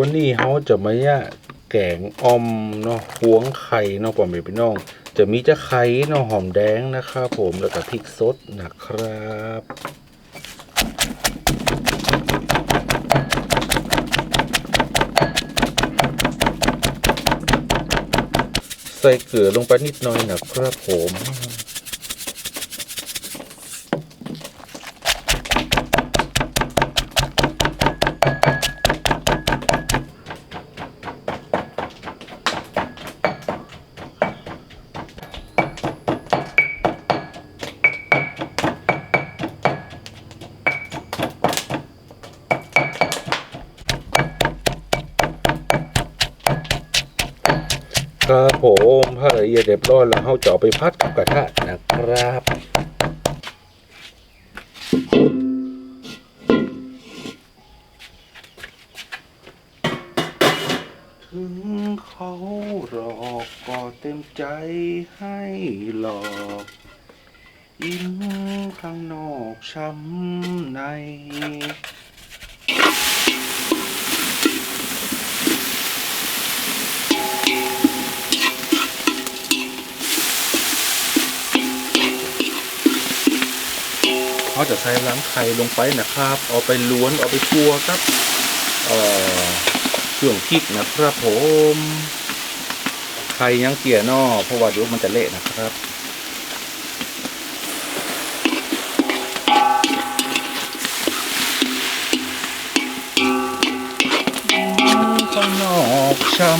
วันนี้เขาจะมาย่าแกงอมเนาะหวงไข่เนาะปอมเพี่น้อง จะมีจะไข่เนาะหอมแดงนะครับผมแล้วก็พริกสดนะครับใส่เกลือลงไปนิดหน่อยนะครับผม เรียบร้อยแล้วเราจะเอาไปพัดกับกระทะนะครับถึงเขาหลอกก็เต็มใจให้หลอกอินข้างนอกช้ำใน เขาจะใส่ล้างไข่ลงไปนะครับ เอาไปล้วนเอาไปคั่วครับเอ่อเครื่องพริกนะครับผมไข่ยังเกลี่ยนอเพราะว่าเดี๋ยวมันจะเละนะครับข้างนอกช้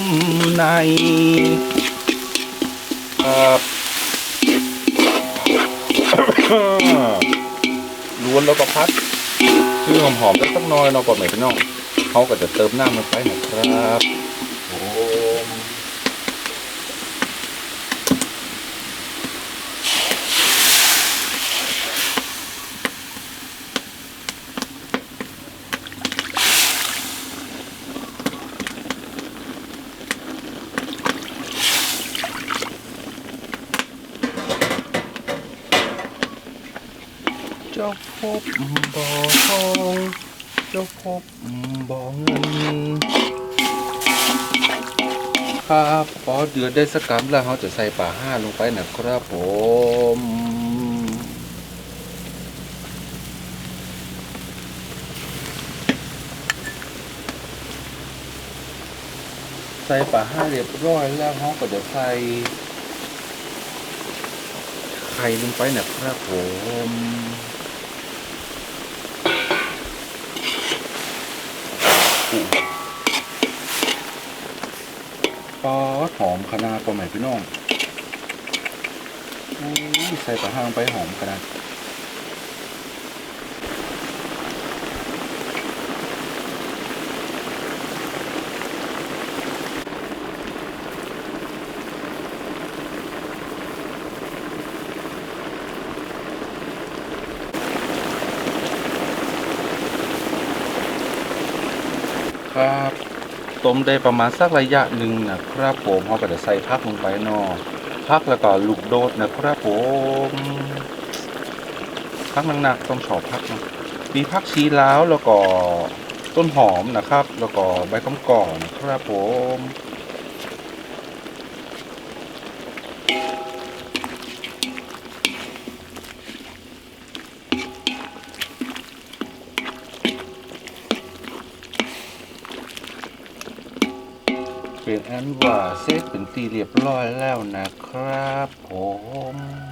ำในครับ ล้วนแล้วก็พัดคือหอมๆแล้วสักน้อยเนาะก่อนไหนพี่น้องเขาก็จะเติมน้ำลงไปนะครับโอ้เจ้าพบบ่อทองเจ้าพ บบ่อเงินครับพอเดือดได้สักกำแล้วเขาจะใส่ป่าห้าลงไปนะครับผมใส่ป่าห้าเรียบร้อยแล้วเขาก็จะใส่ไข่ลงไปนะครับผม ปอดหอมขนาดปอใหม่พี่น้องใส่ปลาห้างไปหอมขนาด ครับต้มได้ประมาณสักระยะหนึ่งนะครับผมเขาก็จะใส่พักลงไปนอพักแล้วก็ลูกโดดนะครับผมพักหนักๆต้องชอบพักนะมีพักชีล้าวแล้วก็ต้นหอมนะครับ แล้วก็ใบกำก่อนนะครับผม นอันว่าเซตเป็นตีเรียบร้อยแล้วนะครับผม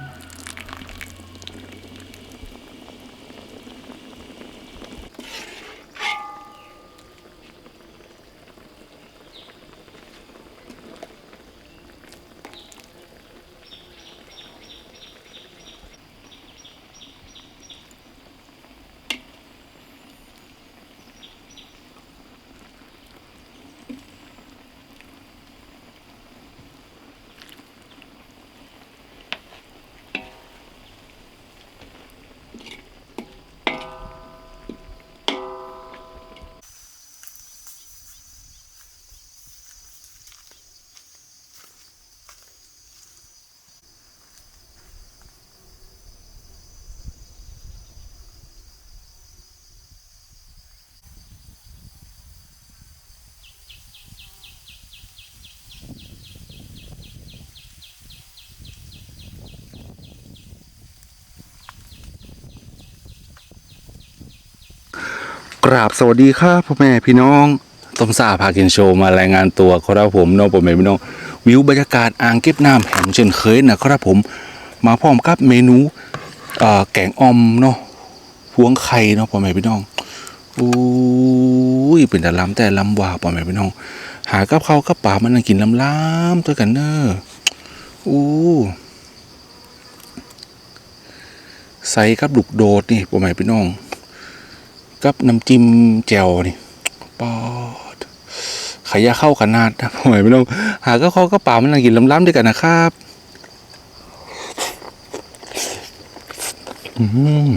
กราบสวัสดีครับพ่อแม่พี่น้องต้มซาพากินโชว์มารายงานตัวครับผมน้องพ่อแม่พี่น้องวิวบรรยากาศอ่างเก็บน้ำแหมเช่นเคยนะครับผมมาพร้อมกับเมนูเอ่อแกงอ่อมเนาะพวงไข่เนาะพ่อแม่พี่น้องอุ้ยเป็นแต่ลำแต่ลำว่าพ่อแม่พี่น้อง หากับข้ากับปลามันนั่งกินลำล้ำๆด้วกันเนอะอู้ใส่กับลูกโดดนี่พ่อแม่พี่น้อง กับน้ำจิ้มแจ่วนี่ปอดขายาเข้าขนาดนะพ่อแม่ต้องหาก็ข้าก็ป่ามันนั่งกินล้ำๆด้วยกันนะครับ อืม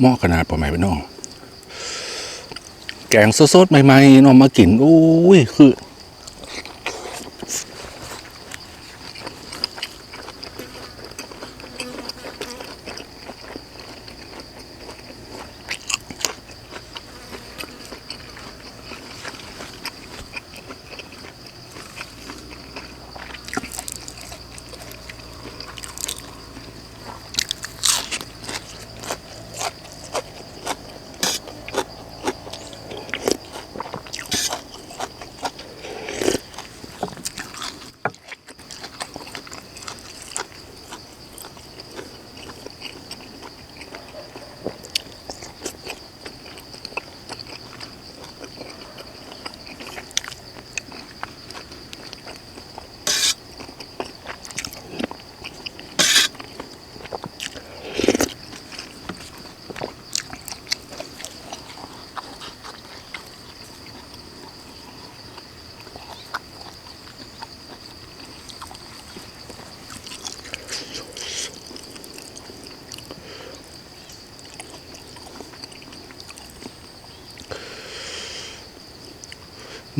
หม้อขนาดพ่อแม่พี่น้อง แกงสดๆใหม่ๆเนาะมากินอุ้ย คือ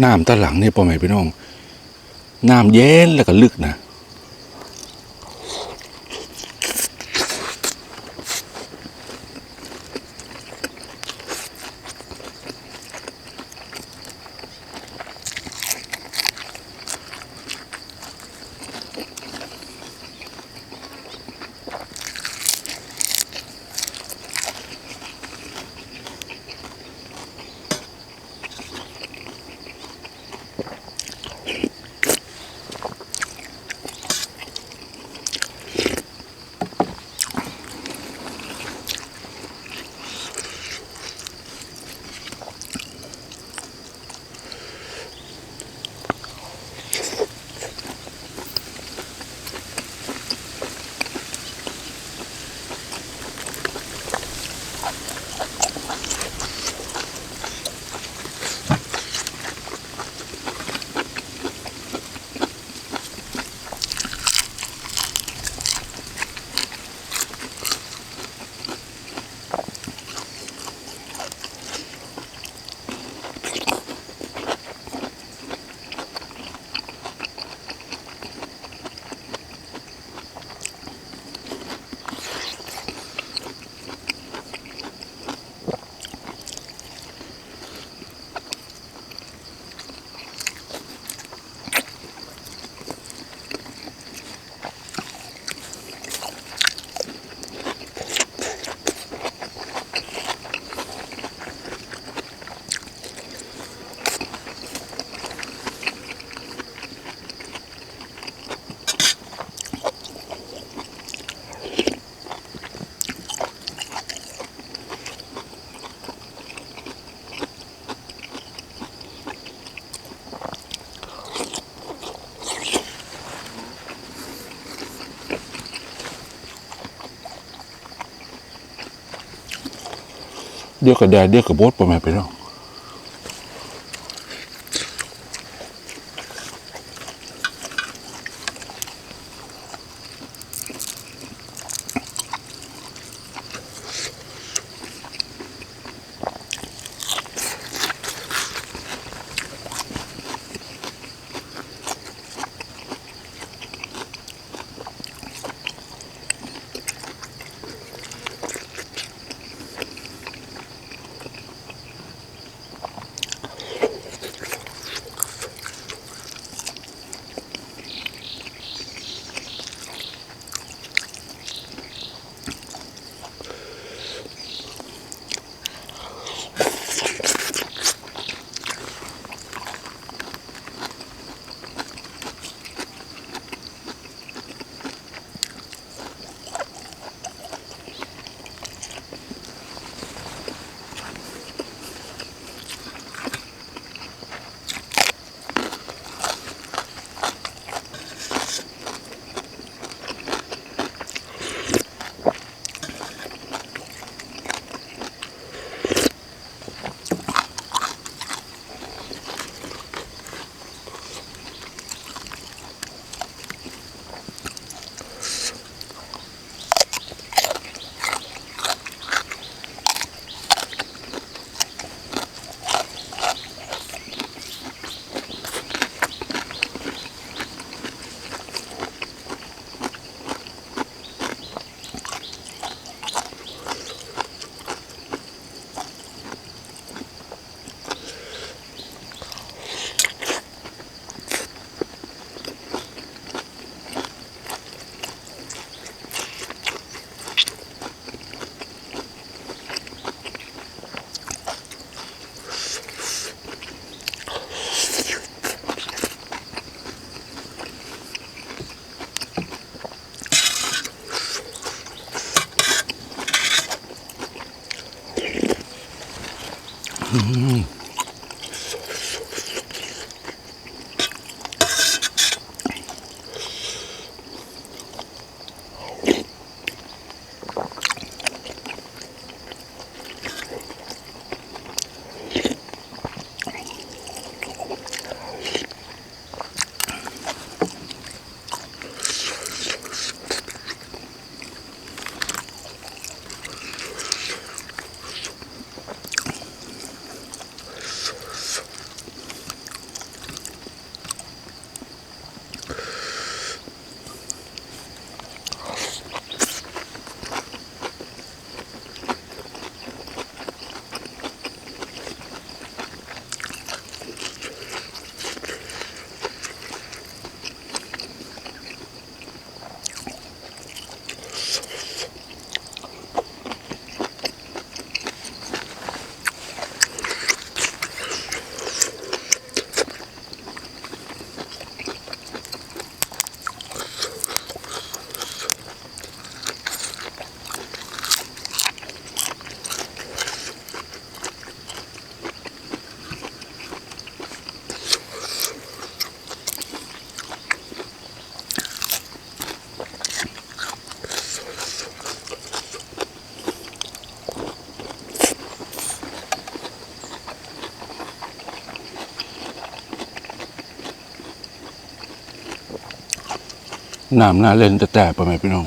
น้ำตะหลังเนี่ยพ่อแม่พี่น้อง น้ำเย็นแล้วก็ลึกนะ เดียวกับแดดเดียวกับบดประมาณไปแล้ว น้ำน้าเล่นแต่แต่ไปไหมพี่น้อง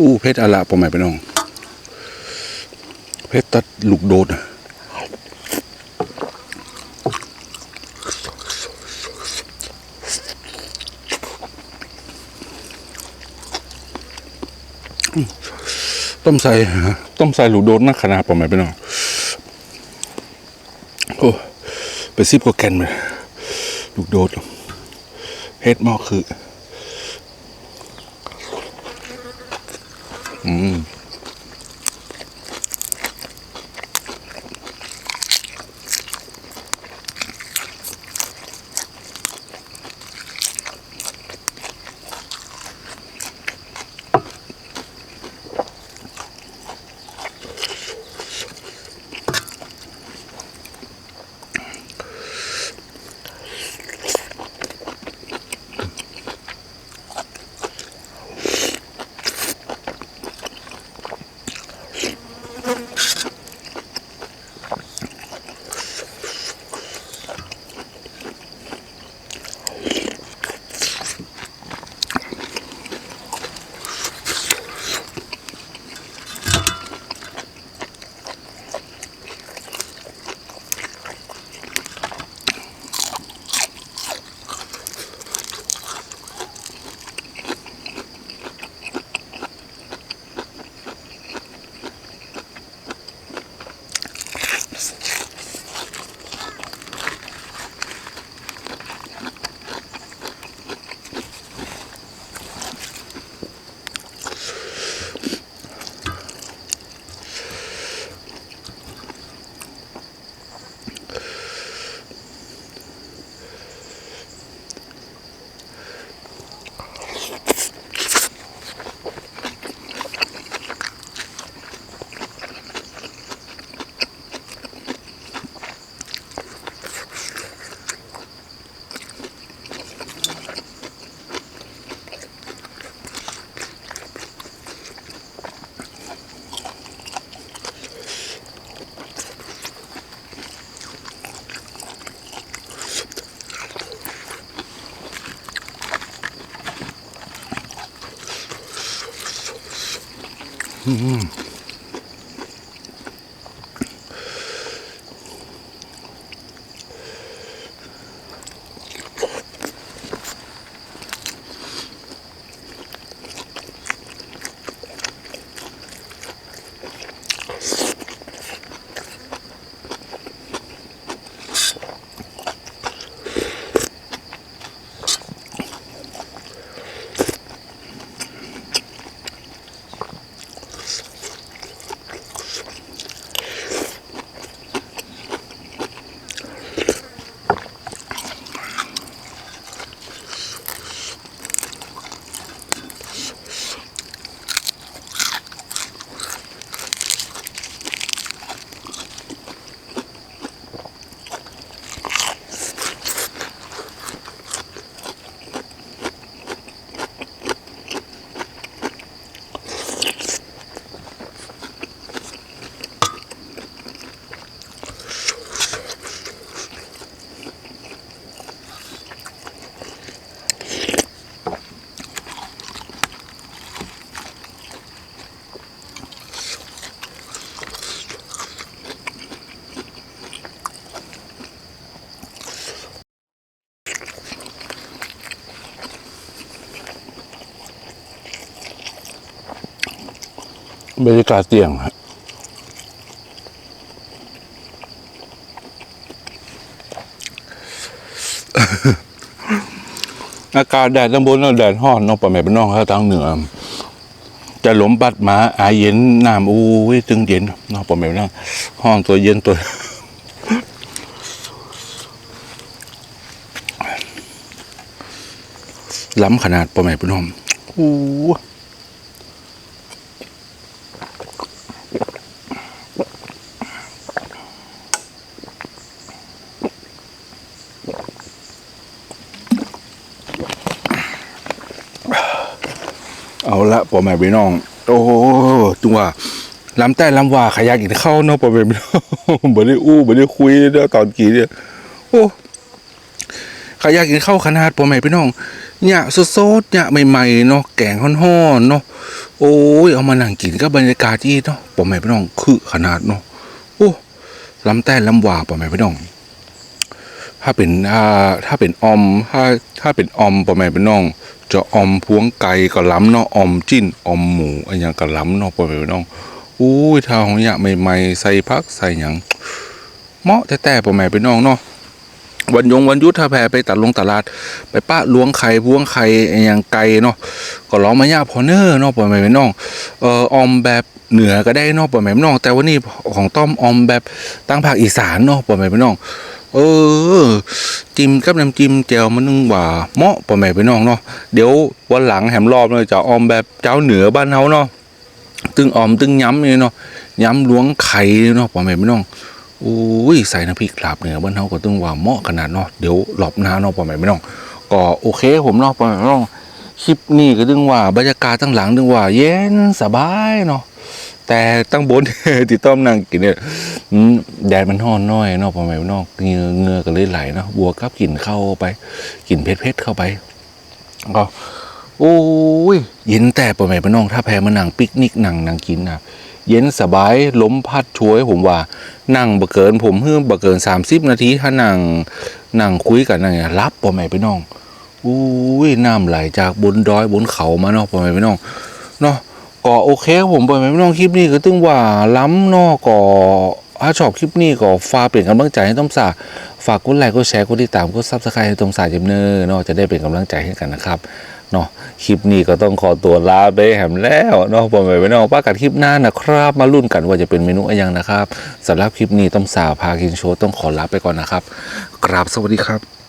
อู้เพชรอะละพ่อม่พี่น้อง เพชรตัดลูกโดดอะต้มใส่ต้มใส่ลูกโดดนักขนาดพ่อม่พี่น้อง โอ้ไปซิบก็แกนไปลูกโดดเฮ็ดหม้อคือ อื ม บรรยากาศเตียงครับอากาศแดดตั้งบนแล้วแดดฮ้อนเน้องปะแม่เป็นน้องครับทางเหนือ จะหลมปัดมาอายเย็นน้ำอู้ยตึงเย็นเน้องปะแม่เป็นน้องห้องตัวเย็นตัวล้ำขนาดปะแม่เป็นน้องอู้ เอาละ พ่อแม่พี่น้อง โอ้โหจังว่าลำแต่ลำว่าขยักอีกเข้าเนาะพ่อแม่พี่น้องบ่ได้อู้บ่ได้คุยเด้อตอนกี้เนี่ยโอ้ข้าอยากกินข้าวขนาดพ่อแม่พี่น้องเนี่ยสดๆเนี่ยใหม่ๆเนาะแกงฮ้อนๆเนาะโอ้ยเอามานั่งกินกับรรยากาศที่เนาะพ่อแม่พี่น้องคือขนาดเนาะโอ้ลำแต่ลำว่าพ่อแม่พี่น้อง ถ้าเป็นอ่าถ้าเป็นออมถ้าถ้าเป็นออมพ่อแม่พี่น้อง จะออมพวงไก่ก็ล้ำเนาะออมจิ้นออมหมูอันยังก็ล้ำเนาะพ่อแม่พี่น้องอุ้ยถ้าของอยากใหม่ๆใส่พักใส่หยังเหมาะแต่แต่พ่อแม่พี่น้องเนาะวันยงวันยุทธาแพรไปตัดลงตลาด ไปป้าล้วงไข่พวงไข่อันยังไก่เนาะก็ร้องมาย่าพอเนอร์เนาะพ่อแม่พี่น้องเอ่อออมแบบเหนือก็ได้เนาะพ่อแม่พี่น้อง แต่ว่านี่ของต้อมออมแบบตั้งภาคอีสานเนาะพ่อแม่พี่น้อง เออ จิ้มกับน้ำจิ้มแจ่วมันนึงว่าเหมาะพ่อแม่พี่น้องเนาะเดี๋ยววันหลังแหมรอบเลยจะออมแบบเจ้าเหนือบ้านเฮาเนาะตึงออมตึงย้ำนี่เนาะย้ำล้วงไข่เนาะพ่อแม่พี่น้องโอ้ยใส่น้ำพริกลาบเหนือบ้านเฮาก็ตึงว่าเหมาะขนาดเนาะเดี๋ยวหลอบหน้าเนาะพ่อแม่พี่น้องก็โอเคผมเนาะพ่อแม่พี่น้องคลิปนี้ก็ตึงว่าบรรยากาศตั้งหลังตึงว่าเย็นสบายเนาะ แต่ตั้งบนติดต้อมนั่งกินเนี่ยแดดมันร้อนน้อยนาะพ่อแม่พี่น้องเงือเงือก็เลยไหลเนาะบัวกับกลิ่นเข้าไปกลิ่นเผ็ดๆเข้าไปก็โอ้ยเย็นแต่พ่อแม่พน้อง ถ้าแพ้มานั่งปิกนิกนั่งนั่งกินนะเย็นสบายลมพัดช่วยผมว่า นั่งบ่เกิน ผมเพิ่มบ่เกิน30นาทีถ้านั่งนั่งคุยกันนั่งเนี่ยรับพ่อแม่พน้องอุ้ยน้ำไหลจากบนดอยบนเขามาเนาะพ่อแม่พน้องเนาะ ก็โอเคครับผมเปล่อยไม่น้องคลิปนี้ก็ตึงว่าล้ำนอก็ถ้าชอบคลิปนี้ก็ฝากเป็นกำลังใจให้ต้อมสาฝากกดไลค์กดแชร์กดติดตามกดซับสไครต์ให้ต้อมสาเจมเนอร์เนาะจะได้เป็นกำลังใจให้กันนะครับเนาะคลิปนี้ก็ต้องขอตัวลาไปแหมแล้วเนาะปล่อยไม่น้องป้ากัดคลิปหน้านะครับ มาลุ้นกันว่าจะเป็นเมนูอะไรยังนะครับสำหรับคลิปนี้ต้อมสาพากินโชว์ต้องขอลาไปก่อนนะครับกราบสวัสดีครับ